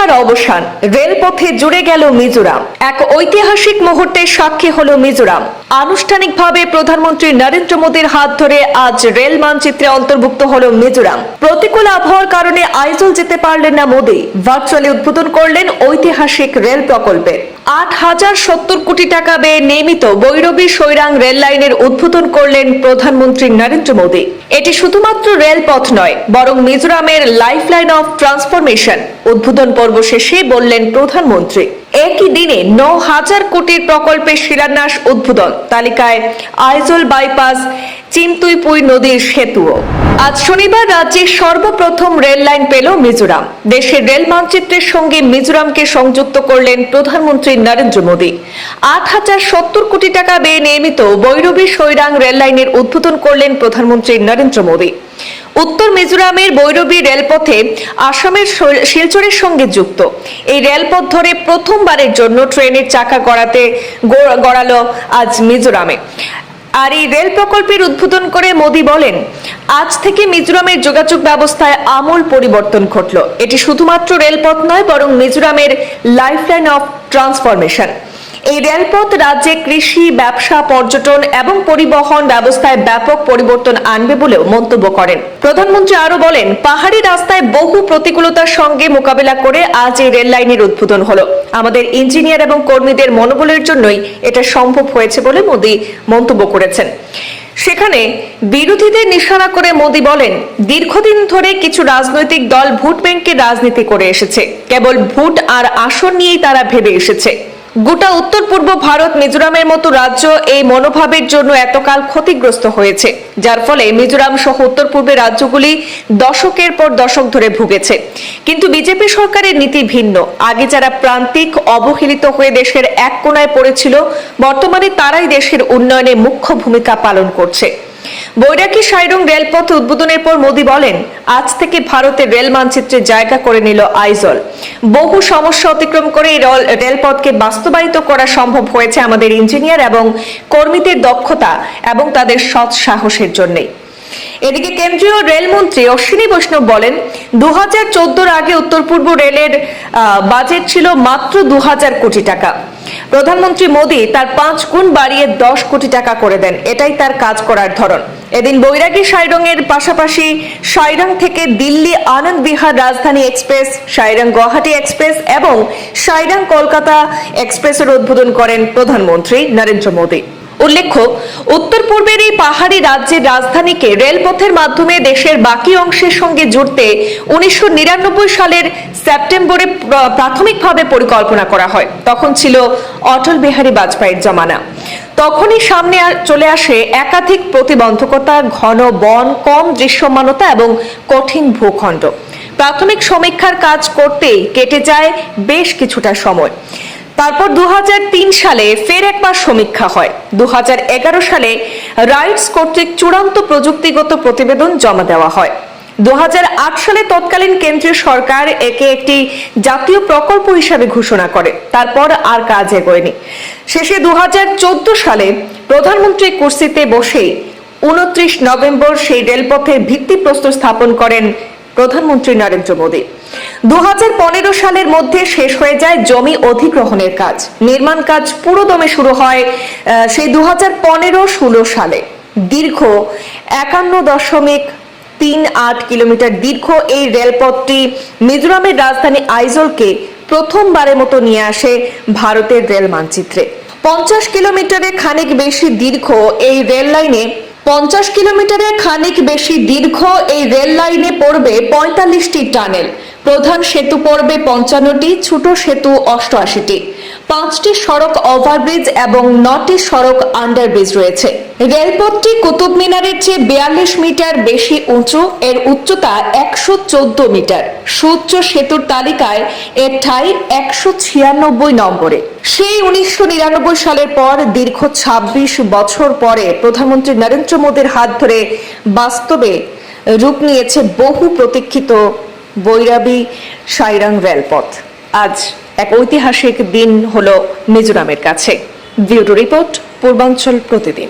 অপেক্ষার অবসান। রেলপথে জুড়ে গেল মিজোরাম। এক ঐতিহাসিক মুহূর্তের সাক্ষী হল মিজোরাম। আনুষ্ঠানিকভাবে প্রধানমন্ত্রী নরেন্দ্র মোদীর হাত ধরে আজ রেল মানচিত্রে অন্তর্ভুক্ত হল মিজোরাম। প্রতিকূল আবহাওয়ার কারণে আইজল যেতে পারলেন না মোদী। ভার্চুয়ালি উদ্বোধন করলেন ঐতিহাসিক রেল প্রকল্পের আট হাজার সত্তর কোটি টাকা ব্যয়ে নির্মিত বৈরবী সৈরাং রেল লাইনের উদ্বোধন করলেন প্রধানমন্ত্রী নরেন্দ্র মোদী। এটি শুধুমাত্র রেলপথ নয়, বরং মিজোরামের লাইফ লাইন অফ ট্রান্সফরমেশন, উদ্বোধন পর্ব শেষে বললেন প্রধানমন্ত্রী, একই দিনে ন হাজার কোটির প্রকল্পের শিলান্যাস উদ্বোধন। তালিকায় আইজল বাইপাস চিমতুইপুই নদীর সেতুও। আজ শনিবার রাজ্যের সর্বপ্রথম রেল লাইন পেল মিজোরাম। দেশের রেল মানচিত্রের সঙ্গে মিজোরামকে সংযুক্ত করলেন প্রধানমন্ত্রী নরেন্দ্র মোদী। আট হাজার সত্তর কোটি টাকা ব্যয়ে নির্মিত বৈরবী সৈরাং রেল লাইনের উদ্বোধন করলেন প্রধানমন্ত্রী নরেন্দ্র মোদী। উত্তর মিজোরামের বৈরবী রেলপথে আসামের শিলচরের সঙ্গে যুক্ত। এই রেলপথ ধরে প্রথমবারের জন্য ট্রেনের চাকা গড়াতে গড়- গড়ালো আজ মিজোরামে। আর এই রেল প্রকল্পের উদ্বোধন করে মোদী বলেন, আজ থেকে মিজোরামের যোগাযোগ ব্যবস্থায় আমূল পরিবর্তন ঘটল। এটি শুধুমাত্র রেলপথ নয়, বরং মিজোরামের লাইফলাইন অফ ট্রান্সফরমেশন। এই রেলপথ রাজ্যে কৃষি, ব্যবসা, পর্যটন এবং পরিবহন ব্যবস্থায় ব্যাপক পরিবর্তন আনবে বলেও মন্তব্য করেন। প্রধানমন্ত্রী আরও বলেন, পাহাড়ি রাস্তায় বহু প্রতিকূলতার সঙ্গে মোকাবেলা করে আজ এই রেল লাইনের উদ্বোধন হলো। আমাদের ইঞ্জিনিয়ার এবং কর্মীদের মনোবলের জন্যই এটা সম্ভব হয়েছে বলে মোদী মন্তব্য করেছেন। সেখানে বিরোধীদের নিশানা করে মোদী বলেন, দীর্ঘদিন ধরে কিছু রাজনৈতিক দল ভোট ব্যাংকের রাজনীতি করে এসেছে। কেবল ভোট আর আসন নিয়েই তারা ভেবে এসেছে। গোটা উত্তর পূর্ব ভারত মিজোরামের মতো রাজ্য এই মনোভাবের জন্য এতকাল ক্ষতিগ্রস্ত হয়েছে, যার ফলে মিজোরাম সহ উত্তর পূর্বের রাজ্যগুলি দশকের পর দশক ধরে ভুগেছে। কিন্তু বিজেপি সরকারের নীতি ভিন্ন। আগে যারা প্রান্তিক, অবহেলিত হয়ে দেশের এক কোনায় পড়েছিল, বর্তমানে তারাই দেশের উন্নয়নে মুখ্য ভূমিকা পালন করছে। বৈরাগী সাইরং রেলপথ উদ্বোধনের পর মোদী বলেন, আজ থেকে ভারতের রেল মানচিত্রে জায়গা করে নিল আইজল। বহু সমস্যা অতিক্রম করে এই রেলপথকে বাস্তবায়িত করা সম্ভব হয়েছে আমাদের ইঞ্জিনিয়ার এবং কর্মীদের দক্ষতা এবং তাদের সৎ সাহসের জন্যই এদিকে কেন্দ্রীয় রেলমন্ত্রী অশ্বিনী বৈষ্ণব বলেন দু হাজার আগে উত্তর পূর্ব রেলের বাজেট ছিল মাত্র দু হাজার কোটি টাকা। প্রধানমন্ত্রী মোদী তার পাঁচ গুণ বাড়িয়ে দশ কোটি টাকা করে দেন। এটাই তার কাজ করার ধরন। এদিন বৈরাগী সাইরং এর পাশাপাশি সাইরং থেকে দিল্লি আনন্দ বিহার রাজধানী এক্সপ্রেস, সাইরং গুয়াহাটি এক্সপ্রেস এবং সাইরং কলকাতা এক্সপ্রেসের উদ্বোধন করেন প্রধানমন্ত্রী নরেন্দ্র মোদী। উল্লেখ্য, উত্তর পূর্বের এই পাহাড়ি রাজ্যের রাজধানীকে রেলপথের মাধ্যমে দেশের বাকি অংশের সঙ্গে জুড়তে উনিশশো নিরানব্বই সালের সেপ্টেম্বরে প্রাথমিকভাবে পরিকল্পনা করা হয়। তখন ছিল অটল বিহারী বাজপেয়ীর জমানা। তখনই সামনে চলে আসে একাধিক প্রতিবন্ধকতা, ঘন বন, কম দৃশ্যমানতা এবং কঠিন ভূখণ্ড। প্রাথমিক সমীক্ষার কাজ করতেই কেটে যায় বেশ কিছুটা সময়। তারপর দু সালে ফের একবার সমীক্ষা হয়। দু সালে রাইটস কর্তৃক চূড়ান্ত প্রযুক্তিগত প্রতিবেদন জমা দেওয়া হয়। দু সালে তৎকালীন কেন্দ্রীয় সরকার একে একটি জাতীয় প্রকল্প হিসাবে ঘোষণা করে, তারপর আর কাজ এগোয়নি। শেষে দু হাজার চোদ্দ সালে প্রধানমন্ত্রী কুর্সিতে বসেই উনত্রিশ নভেম্বর সেই রেলপথের ভিত্তিপ্রস্তর স্থাপন করেন প্রধানমন্ত্রী নরেন্দ্র মোদী। দুহাজার পনেরো সালের মধ্যে শেষ হয়ে যায় জমি অধিগ্রহণের কাজ। নির্মাণ কাজ পুরোদমে শুরু হয় সেই দু হাজার সালে। দীর্ঘ একান্ন দশমিক তিন আট কিলোমিটার দীর্ঘ এই রেলপথটি মিজোরামের রাজধানী আইজলকে প্রথমবারের মতো নিয়ে আসে ভারতের রেল মানচিত্রে। পঞ্চাশ কিলোমিটারের খানিক বেশি দীর্ঘ এই রেল লাইনে পঞ্চাশ কিলোমিটারের খানিক বেশি দীর্ঘ এই রেল লাইনে পড়বে পঁয়তাল্লিশটি টানেল। প্রধান সেতু পড়বে পঞ্চান্নটি, ছোট সেতু অষ্টআশিটি। পাঁচটি সড়ক ওভারব্রিজ এবং নটি সড়ক আন্ডারব্রিজ রয়েছে। রেলপথটি কুতুব মিনারের চেয়ে বিয়াল্লিশ মিটার বেশি উঁচু, এর উচ্চতা একশো চোদ্দ মিটার। সুউচ্চ সেতুর তালিকায় এর ঠাই একশো ছিয়ানব্বই নম্বরে। সেই উনিশশো নিরানব্বই সালের পর দীর্ঘ ২৬ বছর পরে প্রধানমন্ত্রী নরেন্দ্র মোদীর হাত ধরে বাস্তবে রূপ নিয়েছে বহু প্রতীক্ষিত বৈরাবী সাইরাং রেলপথ। আজ এক ঐতিহাসিক দিন হল মিজোরামের কাছে। ভিউটো রিপোর্ট পূর্বাঞ্চল প্রতিদিন।